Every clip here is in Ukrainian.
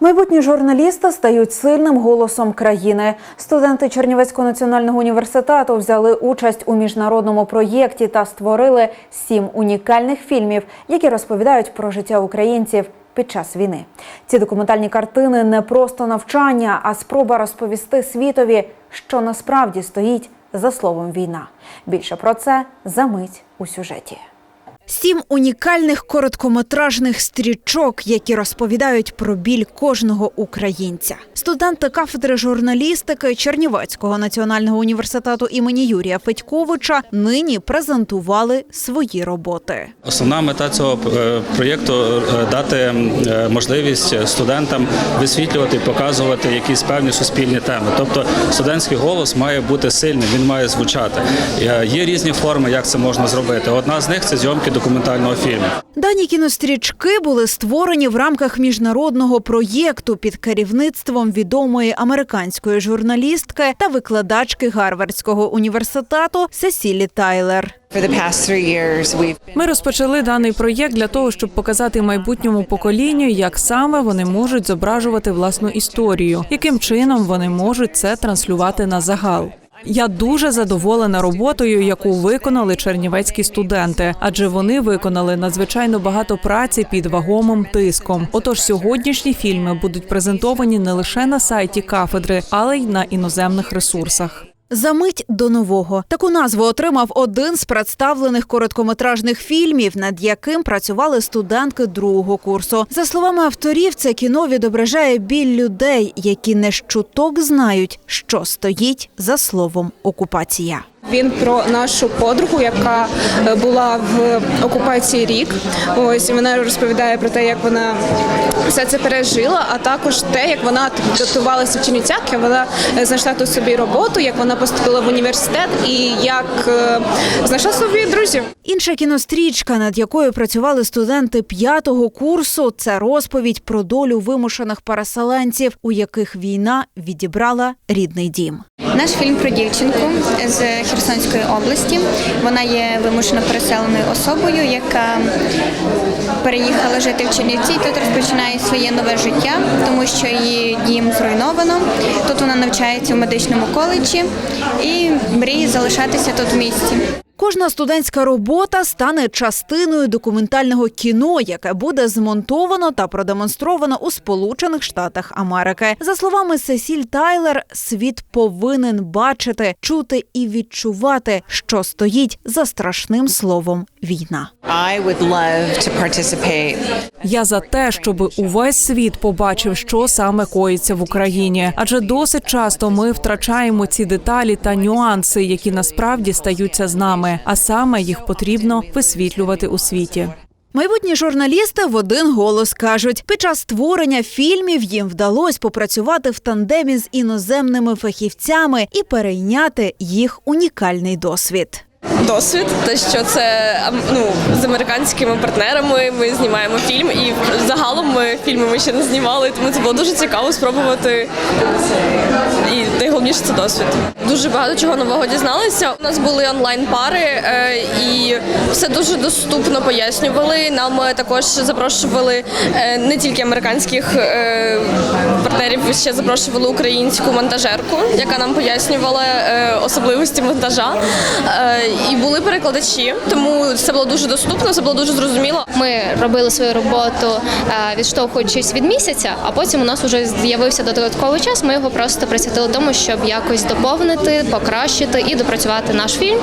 Майбутні журналісти стають сильним голосом країни. Студенти Чернівецького національного університету взяли участь у міжнародному проєкті та створили сім унікальних фільмів, які розповідають про життя українців під час війни. Ці документальні картини не просто навчання, а спроба розповісти світові, що насправді стоїть за словом війна. Більше про це за мить у сюжеті. Сім унікальних короткометражних стрічок, які розповідають про біль кожного українця. Студенти кафедри журналістики Чернівецького національного університету імені Юрія Федьковича нині презентували свої роботи. Основна мета цього е, проєкту е, дати е, можливість студентам висвітлювати показувати якісь певні суспільні теми. Тобто студентський голос має бути сильним, він має звучати. Є різні форми, як це можна зробити. Одна з них це зйомки документального фільму. Дані кінострічки були створені в рамках міжнародного проєкту під керівництвом відомої американської журналістки та викладачки Гарвардського університету Сесілі Тайлер. Ми розпочали даний проєкт для того, щоб показати майбутньому поколінню, як саме вони можуть зображувати власну історію, яким чином вони можуть це транслювати на загал. Я дуже задоволена роботою, яку виконали чернівецькі студенти, адже вони виконали надзвичайно багато праці під вагомим тиском. Отож, сьогоднішні фільми будуть презентовані не лише на сайті кафедри, але й на іноземних ресурсах. Замить до нового таку назву отримав один з представлених короткометражних фільмів, над яким працювали студентки другого курсу. За словами авторів, це кіно відображає біль людей, які не щуток знають, що стоїть за словом окупація. Він про нашу подругу, яка е, була в окупації рік. Ось і вона розповідає про те, як вона все це пережила, а також те, як вона готувалася в Чернівцях, як вона е, знайшла тут собі роботу, як вона поступила в університет і як е, знайшла собі друзів. Інша кінострічка, над якою працювали студенти п'ятого курсу, це розповідь про долю вимушених переселенців, у яких війна відібрала рідний дім. Наш фільм про дівчинку з Херсонської області. Вона є вимушено переселеною особою, яка переїхала жити в Чернівці. і Тут розпочинає своє нове життя, тому що її дім зруйновано. Тут вона навчається в медичному коледжі і мріє залишатися тут в місті. Кожна студентська робота стане частиною документального кіно, яке буде змонтовано та продемонстровано у Сполучених Штатах Америки. За словами Сесіль Тайлер, світ повинен бачити, чути і відчувати, що стоїть за страшним словом війна. Я за те, щоб увесь світ побачив, що саме коїться в Україні, адже досить часто ми втрачаємо ці деталі та нюанси, які насправді стаються з нами, а саме їх потрібно висвітлювати у світі. Майбутні журналісти в один голос кажуть, під час створення фільмів їм вдалося попрацювати в тандемі з іноземними фахівцями і перейняти їх унікальний досвід. досвід, те, що це ну, з американськими партнерами ми знімаємо фільм, і загалом ми фільми ми ще не знімали, тому це було дуже цікаво спробувати. І найголовніше це досвід. Дуже багато чого нового дізналися. У нас були онлайн-пари, е, і все дуже доступно пояснювали. Нам також запрошували е, не тільки американських е, партнерів, ще запрошували українську монтажерку, яка нам пояснювала особливості монтажа. І були перекладачі, тому це було дуже доступно, це було дуже зрозуміло. Ми робили свою роботу відштовхуючись від місяця, а потім у нас вже з'явився додатковий час. Ми його просто присвятили тому, щоб якось доповнити, покращити і допрацювати наш фільм.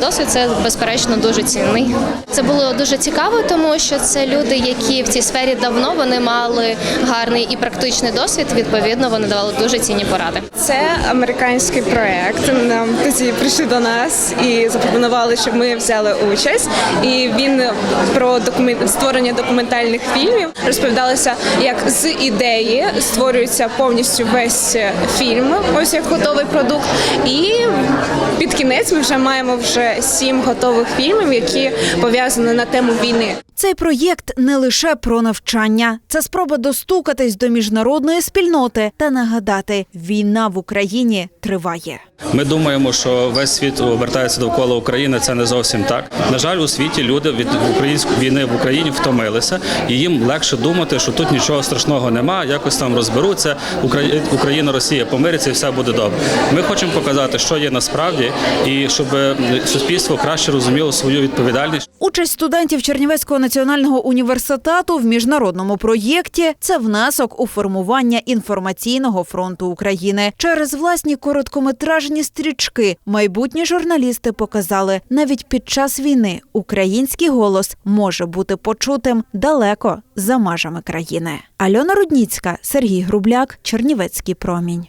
Досвід це безперечно дуже цінний. Це було дуже цікаво, тому що це люди, які в цій сфері давно вони мали гарний і практичний досвід. Відповідно, вони давали дуже цінні поради. Це американський проект. Нам тоді прийшли до нас і запропонували, щоб ми взяли участь. І він про документ створення документальних фільмів розповідалося, як з ідеї створюється повністю весь фільм, ось як готовий продукт. І під кінець ми вже маємо вже сім готових фільмів, які пов'язані на тему війни. Цей проєкт не лише про навчання, це спроба достукатись до міжнародної спільноти та нагадати, війна в Україні триває. Ми думаємо, що весь світ обертається довкола України. Це не зовсім так. На жаль, у світі люди від української війни в Україні втомилися, і їм легше думати, що тут нічого страшного нема. Якось там розберуться. Україна, Росія помириться і все буде добре. Ми хочемо показати, що є насправді, і щоб суспільство краще розуміло свою відповідальність. Участь студентів Чернівецького національного університету в міжнародному проєкті це внесок у формування інформаційного фронту України. Через власні короткометражні стрічки майбутні журналісти показали, навіть під час війни український голос може бути почутим далеко за межами країни. Альона Рудніцька, Сергій Грубляк, Чернівецький промінь.